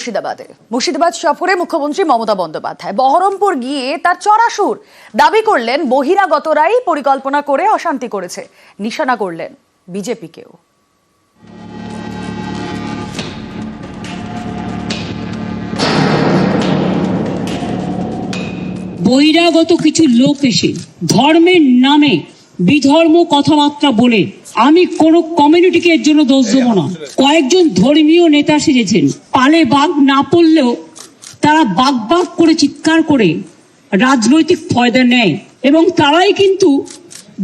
মুর্শিদাবাদে। মুর্শিদাবাদ সফরে মুখ্যমন্ত্রী মমতা বন্দ্যোপাধ্যায়। বহরমপুর গিয়ে তার চড়াসুর। দাবি করলেন, বহিরাগতরাই পরিকল্পনা করে অশান্তি করেছে। নিশানা করলেন বিজেপিকেও। বহিরাগত কিছু লোক এসে ধর্মের নামে বিধর্ম কথাবার্তা বলে আমি কোন কমিউনিটিকে এর জন্য দোষ দেবো না। কয়েকজন ধর্মীয় নেতা সেজেছেন। পালে বাঘ না পড়লেও তারা বাঘ বাঘ করে চিৎকার করে রাজনৈতিক ফয়দা নেয় এবং তারাই কিন্তু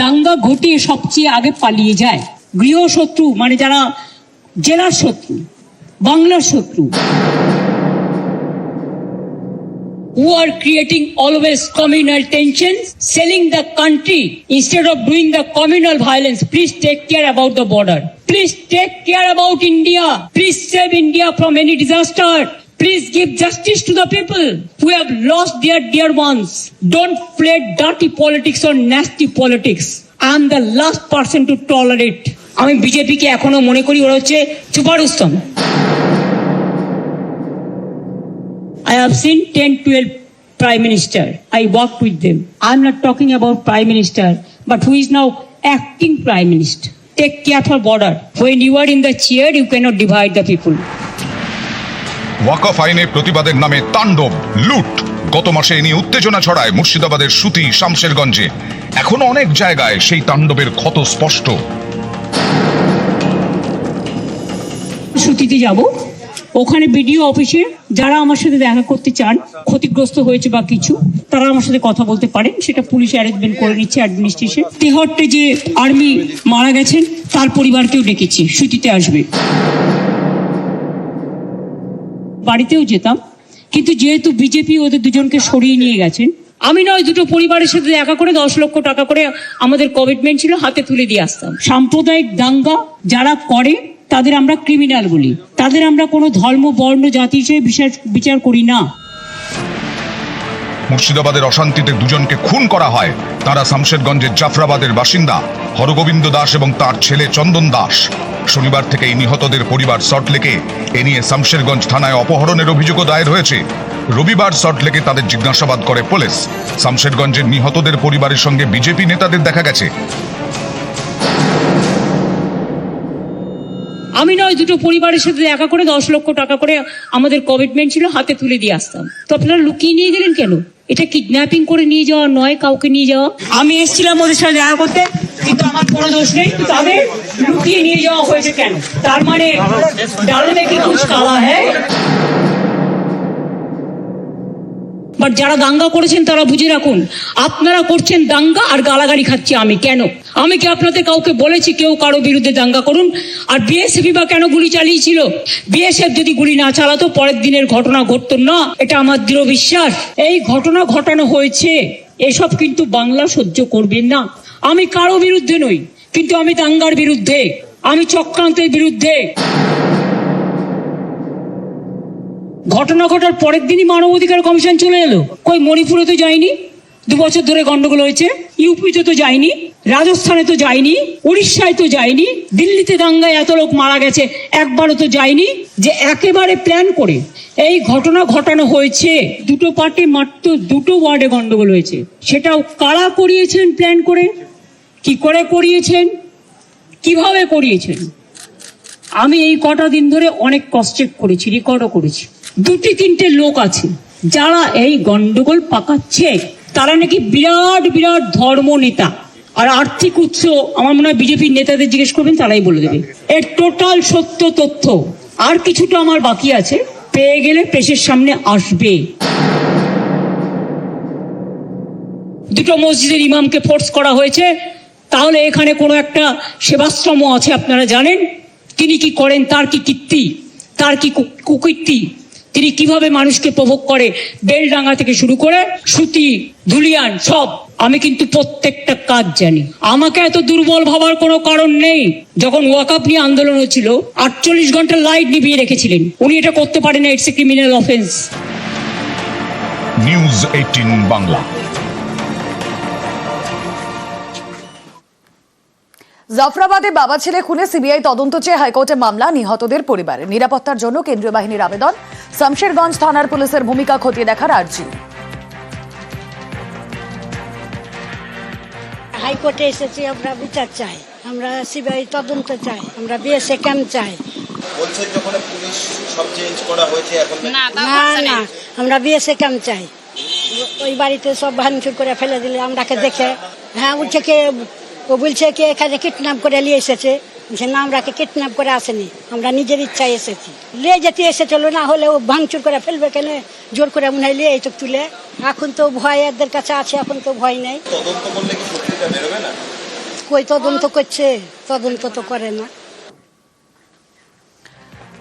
দাঙ্গা ঘটিয়ে সবচেয়ে আগে পালিয়ে যায়। গৃহশত্রু মানে যারা জেলার শত্রু, বাংলার শত্রু। Who are creating always communal tensions, selling the country instead of doing the communal violence. Please take care about the border. Please take care about India. Please save India from any disaster. Please give justice to the people who have lost their dear ones. Don't play dirty politics or nasty politics. I am the last person to tolerate. আমি বিজেপিকে এখনও মনে করি ওরা হচ্ছে সুপারুস্তম I have seen 10, 12 prime minister. I worked with them. I'm not talking about prime minister, but who is now acting prime minister. Take care for border. When you are in the chair, you cannot divide the people. ওয়াকফ আইনে প্রতিবাদের নামে তাণ্ডব লুট গত মাসে এ নিয়ে উত্তেজনা ছড়ায় মুর্শিদাবাদের সুতি শামশেরগঞ্জে এখনও অনেক জায়গায় সেই তাণ্ডবের ক্ষত স্পষ্ট সুতিতে যাব ওখানে বিডিও অফিসে যারা আমার সাথে দেখা করতে চান, ক্ষতিগ্রস্ত হয়েছে বা কিছু, তারা আমার সাথে কথা বলতে পারেন। সেটা পুলিশ অ্যারেঞ্জমেন্ট করে নিচ্ছে অ্যাডমিনিস্ট্রেশন তেহট্টে যে আর্মি মারা গেছেন, তার পরিবারকেও ডেকেছি। সুতিতে আসবে। বাড়িতেও যেতাম, কিন্তু যেহেতু বিজেপি ওদের দুজনকে সরিয়ে নিয়ে গেছেন, আমি নয়, দুটো পরিবারের সাথে দেখা করে দশ লক্ষ টাকা করে আমাদের কমিটমেন্ট ছিল, হাতে তুলে দিয়ে আসতাম। সাম্প্রদায়িক দাঙ্গা যারা করে তাদের আমরা ক্রিমিনাল বলি। তাদের আমরা কোনো ধর্ম, বর্ণ, জাতি হিসেবে বিচার বিচার করি না। মুর্শিদাবাদের অশান্তিতে দুজনকে খুন করা হয়। তারা শামশেরগঞ্জের জাফরাবাদের বাসিন্দা, হরগোবিন্দ দাস এবং তার ছেলে চন্দন দাস। শনিবার থেকে এই নিহতদের পরিবার সল্টলেকে এ নিয়ে শামশেরগঞ্জ থানায় অপহরণের অভিযোগও দায়ের হয়েছে। রবিবার সল্টলেকে তাদের জিজ্ঞাসাবাদ করে পুলিশ। শামশেরগঞ্জের নিহতদের পরিবারের সঙ্গে বিজেপি নেতাদের দেখা গেছে। আমি নয় দুটো পরিবারের সাথে দেখা করে দশ লক্ষ টাকা করে আমাদের কমিটমেন্ট ছিল হাতে তুলে দিয়ে আসতাম। তো আপনারা লুকিয়ে নিয়ে গেলেন কেন? এটা কিডন্যাপিং করে নিয়ে যাওয়া নয় কাউকে নিয়ে যাওয়া? আমি এসেছিলাম ওদের সাথে দেখা করতে কিন্তু আমার কোনো দোষ নেই। তাদের লুকিয়ে নিয়ে যাওয়া হয়েছে কেন? তার মানে কি কুছ কালা হ্যাঁ? বাট যারা দাঙ্গা করেছেন তারা বুঝে রাখুন, আপনারা করছেন দাঙ্গা আর গালাগালি খাচ্ছি আমি। কেন? আমি কি আপনাদের কাউকে বলেছি কেউ কারও বিরুদ্ধে দাঙ্গা করুন? আর বিএসএফ বা কেন গুলি চালিয়েছিল? বিএসএফ যদি গুলি না চালাতো, পরের দিনের ঘটনা ঘটতো না। এটা আমার দৃঢ় বিশ্বাস। এই ঘটনা ঘটানো হয়েছে। এসব কিন্তু বাংলা সহ্য করবেন না। আমি কারও বিরুদ্ধে নই, কিন্তু আমি দাঙ্গার বিরুদ্ধে। আমি চক্রান্তের বিরুদ্ধে। ঘটনা ঘটার পরের দিনই মানবাধিকার কমিশন চলে এলো। কই, মণিপুরে তো যায়নি? দু বছর ধরে গন্ডগোল হয়েছে। ইউপিতে তো যায়নি, রাজস্থানে তো যায়নি, উড়িষ্যায় তো যায়নি, দিল্লিতে দাঙ্গায় এত লোক মারা গেছে, একবারও তো যায়নি, যে একেবারে প্ল্যান করে এই ঘটনা ঘটানো হয়েছে। দুটো পার্টি মাত্র দুটো ওয়ার্ডে গন্ডগোল হয়েছে। সেটাও কারা করিয়েছেন প্ল্যান করে? কি করে করিয়েছেন? কীভাবে করিয়েছেন? আমি এই কটা দিন ধরে অনেক ক্রস চেক করেছি রেকর্ডও করেছি। দুটি তিনটে লোক আছে। যারা এই গন্ডগোল পাকাচ্ছে, তারা নাকি বিরাট বিরাট ধর্ম নেতা। আর আর্থিক উৎস, আমার মনে হয় বিজেপির নেতাদের জিজ্ঞেস করবেন, তারাই বলে দেবে। এর টোটাল সত্য তথ্য আর কিছুটা আমার বাকি আছে। পেয়ে গেলে প্রেসের সামনে আসবে। দুটো মসজিদের ইমামকে ফোর্স করা হয়েছে। তাহলে এখানে কোনো একটা সেবাশ্রম আছে, আপনারা জানেন। তিনি কি করেন, তার কি কীর্তি, তার কি, কুকীর্তি? তিনি কীভাবে মানুষকে প্রভোগ করে? বেলডাঙ্গা থেকে শুরু করে সুতি, ধুলিয়ান, সব। আমি কিন্তু প্রত্যেকটা কাজ জানি। আমাকে এত দুর্বল ভাবার কোনো কারণ নেই। যখন ওয়াকআপ নিয়ে আন্দোলন হচ্ছিল আটচল্লিশ ঘণ্টা লাইট নিভিয়ে রেখেছিলেন। উনি এটা করতে পারেন না, it's a criminal offence. News eighteen Bangla. জাফরাবাদে বাবা ছেলে খুনে সিবিআই তদন্ত চেয়ে হাইকোর্টে মামলা নিহতদের পরিবারের নিরাপত্তার জন্য কেন্দ্রীয় বাহিনীর আবেদন। শামশেরগঞ্জ থানার পুলিশের ভূমিকা খতিয়ে দেখার আর্জি। হাইকোর্টে এসেছি আমরা বিচার চাই। আমরা সিবিআই তদন্ত চাই আমরা বিএসএ ক্যাম্প চাই। বলছেন যখন পুলিশ সব চেঞ্জ করা হয়েছে এখন না। না আমরা বিএসএ ক্যাম্প চাই। ওই বাড়িতে সব ভাঙচুর করে ফেলে দিলে আমরাকে দেখে হ্যাঁ উঠে কে ও বলছে কে এখানে কিডন্যাপ করে নিয়ে এসেছে? বলছে না আমরাকে কিডন্যাপ করে আসেনি। আমরা নিজের ইচ্ছায় এসেছি। লিয়ে যেতে এসেছিল না হলে ও ভাঙচুর করে ফেলবে কেন? জোর করে মনে হয় লিয়ে তো তুলে। এখন তো ভয় এদের কাছে আছে এখন তো ভয় নেই। তদন্ত করলে কি সত্যিটা বেরোবে না? কই তদন্ত করছে? তদন্ত তো করে না।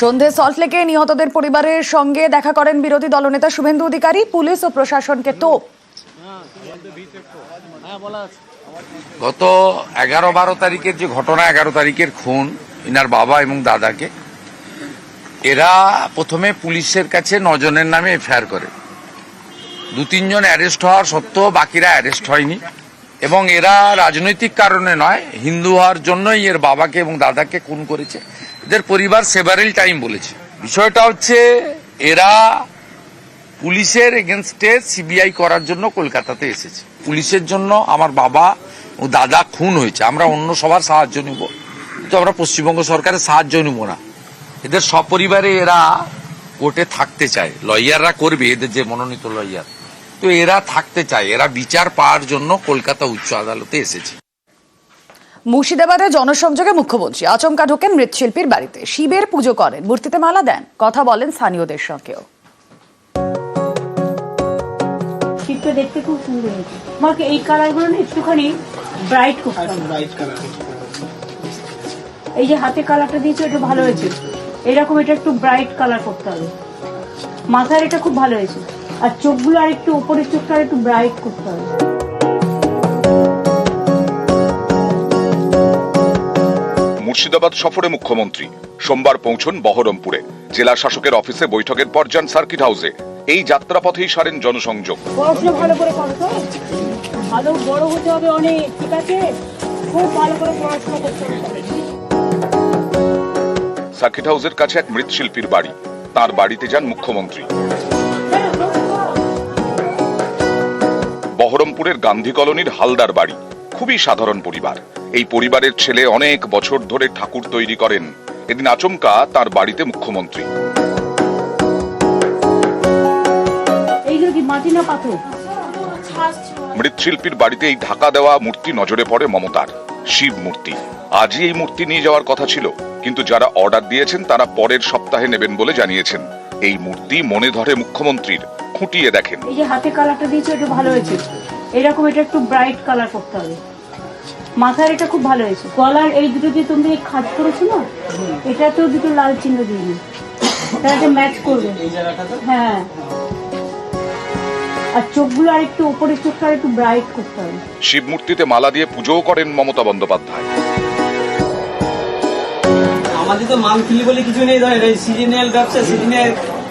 সন্ধে সল্টলেকে নিহতদের পরিবারের সঙ্গে দেখা করেন বিরোধী দলনেতা শুভেন্দু অধিকারী পুলিশ ও প্রশাসনকে তোপ। গত এগারো বারো তারিখের যে ঘটনা, এগারো তারিখের খুন ইনার বাবা এবং দাদাকে, এরা প্রথমে পুলিশের কাছে নজনের নামে এফআইআর করে। দু তিনজন অ্যারেস্ট হওয়ার সত্ত্বেও বাকিরা অ্যারেস্ট হয়নি এবং এরা রাজনৈতিক কারণে নয়, হিন্দু হওয়ার জন্যই এর বাবাকে এবং দাদাকে খুন করেছে। এদের পরিবার সেভারেল টাইম বলেছে। বিষয়টা হচ্ছে, এরা পুলিশের এগেনস্টে সিবিআই করার জন্য কলকাতাতে এসেছে। পুলিশের জন্য আমার বাবা ও দাদা খুন হয়েছে। আমরা অন্য সবার সাহায্য নিব। কিন্তু আমরা পশ্চিমবঙ্গ সরকারের সাহায্য নিব না। এদের সপরিবারে এরা কোর্টে থাকতে চায়। লয়াররা করবে, এদের যে মনোনীত লয়ার। তো এরা থাকতে চায়। এরা বিচার পাওয়ার জন্য কলকাতা উচ্চ আদালতে এসেছে। মুর্শিদাবাদে জনসংযোগে মুখ্যমন্ত্রী আচমকা ঢোকেন মৃৎশিল্পীর বাড়িতে। শিবের পুজো করেন। মূর্তিতে মালা দেন। কথা বলেন স্থানীয়দের সঙ্গেও। শীতটা দেখতে খুব সুন্দর হয়েছে। আমাকে এই কালারগুলো না একটুখানি ব্রাইট করতে হবে। এই যে হাতে কালারটা দিয়েছ এটা ভালো হয়েছে। এরকম এটা একটু ব্রাইট কালার করতে হবে। মাথার এটা খুব ভালো হয়েছে। আর চোখগুলো আর একটু উপরের চোখটা আর একটু ব্রাইট করতে হবে। মুর্শিদাবাদ সফরে মুখ্যমন্ত্রী। সোমবার পৌঁছন বহরমপুরে। জেলা শাসকের অফিসে বৈঠকের পর যান সার্কিট হাউসে। এই যাত্রাপথেই সারেন জনসংযোগ। পড়াশোনা ভালো করে করো তো। ভালো বড় হতে হবে অনেক ঠিক আছে? খুব ভালো করে পড়াশোনা করতে হবে। সার্কিট হাউসের কাছে এক মৃৎশিল্পীর বাড়ি। তার বাড়িতে যান মুখ্যমন্ত্রী। বহরমপুরের গান্ধী কলোনির হালদার বাড়ি। খুবই সাধারণ পরিবার। এই পরিবারের ছেলে অনেক বছর ধরে ঠাকুর তৈরি করেন। এদিন আচমকা তার বাড়িতে মুখ্যমন্ত্রী। মাটি না পাথর। মৃৎশিল্পীর বাড়িতে এই ঢাকা দেওয়া মূর্তি নজরে পড়ে মমতার শিব মূর্তি। আজই এই মূর্তি নিয়ে যাওয়ার কথা ছিল কিন্তু যারা অর্ডার দিয়েছেন তারা পরের সপ্তাহে নেবেন বলে জানিয়েছেন। এই মূর্তি মনে ধরে মুখ্যমন্ত্রীর খুঁটিয়ে দেখেন। এই যে হাতে কালারটা দিয়েছ এটা ভালো হয়েছে। এরকম এটা একটু ব্রাইট কালার করতে হবে। মাথার এটা খুব ভালো হয়েছে। গলার এই দুটো তুমি খাজ করেছ না এটাতেও দুটো লাল চিহ্ন দিয়ে তাহলে ম্যাচ করবে। হ্যাঁ। আর চোখগুলো আর একটু উপরের চোখটা একটু ব্রাইট করতে হবে। শিব মূর্তিতে মালা দিয়ে পুজোও করেন মমতা বন্দ্যোপাধ্যায়। আমাদের তো মান্থলি বলে কিছু নেই এই সিজনাল ব্যবসা সিজনে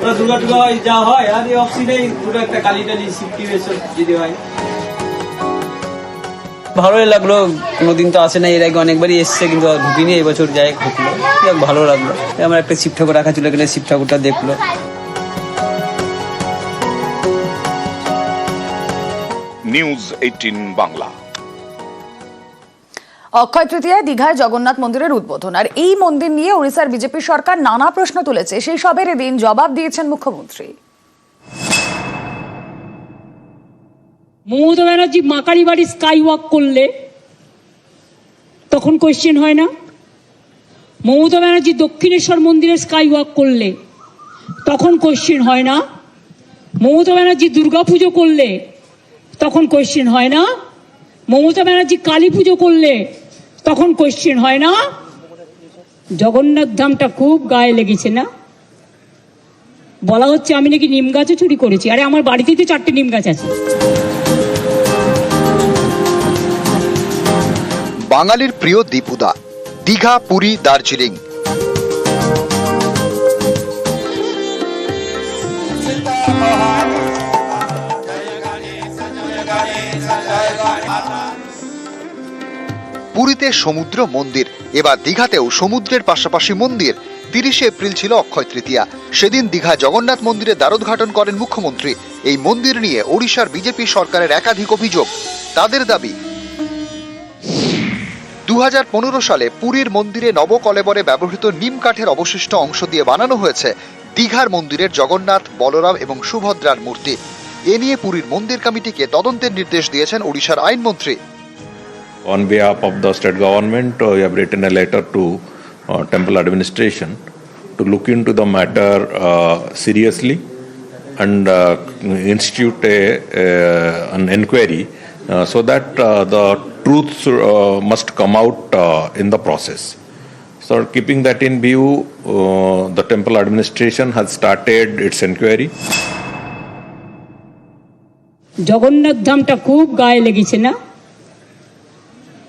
ওরা দুর্গা টুর্গা হয় যা হয় আর এই অফ সিজনে দুটো একটা কালি টালি সিফটি এসব যদি হয়। ভালোই লাগল কোনোদিন তো আসে না এর আগে অনেকবারই এসছে কিন্তু ঢুকিনি এবছর বছর যাই ঢুকলো ভালো লাগল। আমার একটা শিব ঠাকুর রাখা ছিল এখানে শিব ঠাকুরটা দেখল। নিউজ এইটিন বাংলা অক্ষয় তৃতীয়ায় দীঘায় জগন্নাথ মন্দিরের উদ্বোধন। আর এই মন্দির নিয়ে ওড়িশার বিজেপি সরকার নানা প্রশ্ন তুলেছে। সেই সবের দিন জবাব দিয়েছেন মুখ্যমন্ত্রী। মমতা ব্যানার্জি মাকারি বাড়ি স্কাই ওয়াক করলে তখন কোয়েশ্চেন হয় না? মমতা ব্যানার্জি দক্ষিণেশ্বর মন্দিরে স্কাই ওয়াক করলে তখন কোয়েশ্চেন হয় না? মমতা ব্যানার্জি দুর্গা পুজো করলে তখন কোয়েশ্চেন হয় না। মমতা ব্যানার্জি কালী পুজো করলে তখন কোয়েশ্চেন হয় না। জগন্নাথ ধামটা খুব গায়ে লেগেছে না। বলা হচ্ছে আমি নাকি নিম গাছও চুরি করেছি। আরে, আমার বাড়িতেই তো চারটে নিম গাছ আছে। বাঙালির প্রিয় দীপুদা, দীঘা, পুরী, দার্জিলিং। পুরীতে সমুদ্র মন্দির। এবার দীঘাতেও সমুদ্রের পাশাপাশি মন্দির। তিরিশে এপ্রিল ছিল অক্ষয় তৃতীয়া। সেদিন দীঘা জগন্নাথ মন্দিরে দ্বারোদ্ঘাটন করেন মুখ্যমন্ত্রী। এই মন্দির নিয়ে ওড়িশার বিজেপি সরকারের একাধিক অভিযোগ। তাদের দাবি দু হাজার পনেরো সালে পুরীর মন্দিরে নবকলেবরে ব্যবহৃত নিম কাঠের অবশিষ্ট অংশ দিয়ে বানানো হয়েছে দীঘার মন্দিরের জগন্নাথ, বলরাম এবং সুভদ্রার মূর্তি। এ নিয়ে পুরীর মন্দির কমিটিকে তদন্তের নির্দেশ দিয়েছেন ওড়িশার আইনমন্ত্রী On behalf of the state government, uh, we have written a letter to uh, temple administration to look into the matter uh, seriously and uh, institute a, uh, an inquiry uh, so that uh, the truth uh, must come out uh, in the process. So, keeping that in view, uh, the temple administration has started its inquiry. Jagannath ধামটা খুব গায়ে লেগেছে না?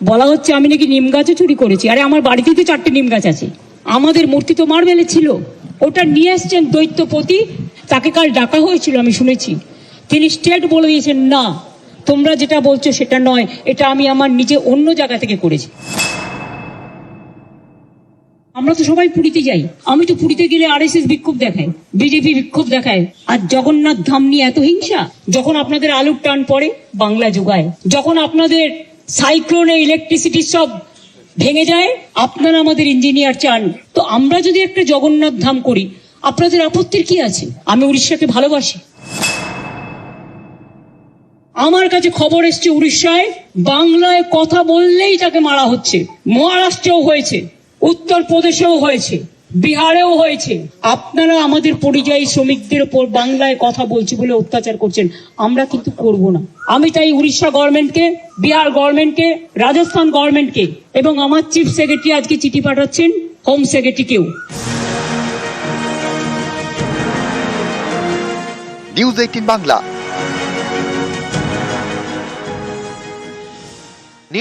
বলা হচ্ছে আমি নাকি নিম গাছও চুরি করেছি। আরে, আমার বাড়িতে তো চারটে নিম গাছ আছে। আমাদের মূর্তি তো মার্বেলে ছিল। ওটা নিয়ে এসছেন দৈত্যপতি। তাকে কাল ডাকা হয়েছিল, আমি শুনেছি। তিনি স্টেট বলে দিয়েছেন, না, তোমরা যেটা বলছো সেটা নয়। এটা আমি আমার নিজে অন্য জায়গা থেকে করেছি। আমরা তো সবাই পুরীতে যাই। আমি তো পুরীতে গেলে আর বিক্ষোভ দেখায়, বিজেপি বিক্ষোভ দেখায়। আর জগন্নাথ ধাম নিয়ে এত হিংসা, যখন আপনাদের আলুর টান পড়ে, বাংলা যোগায়। যখন আপনাদের সাইক্লোনে ইলেকট্রিসিটি সব ভেঙে যায়, আপনারা আমাদের ইঞ্জিনিয়ার চান। তো আমরা যদি একটা জগন্নাথ ধাম করি, আপনাদের আপত্তির কি আছে? আমি উড়িষ্যাকে ভালোবাসি। আমার কাছে খবর এসছে উড়িষ্যায়, বাংলায় কথা বললেই তাকে মারা হচ্ছে, মহারাষ্ট্রেও হয়েছে। উত্তরপ্রদেশেও হয়েছে, বিহারেও হয়েছে। আপনারা আমাদের পরিযায়ী শ্রমিকদের উপর বাংলায় কথা বলছি বলে অত্যাচার করছেন, আমরা কিন্তু করব না। আমি তাই উড়িষ্যা গভর্নমেন্টকে, বিহার গভর্নমেন্টকে, রাজস্থান গভর্নমেন্টকে এবং আমার চিফ সেক্রেটারি আজকে চিঠি পাঠাচ্ছেন, হোম সেক্রেটারিকেও। News eighteen Bangla.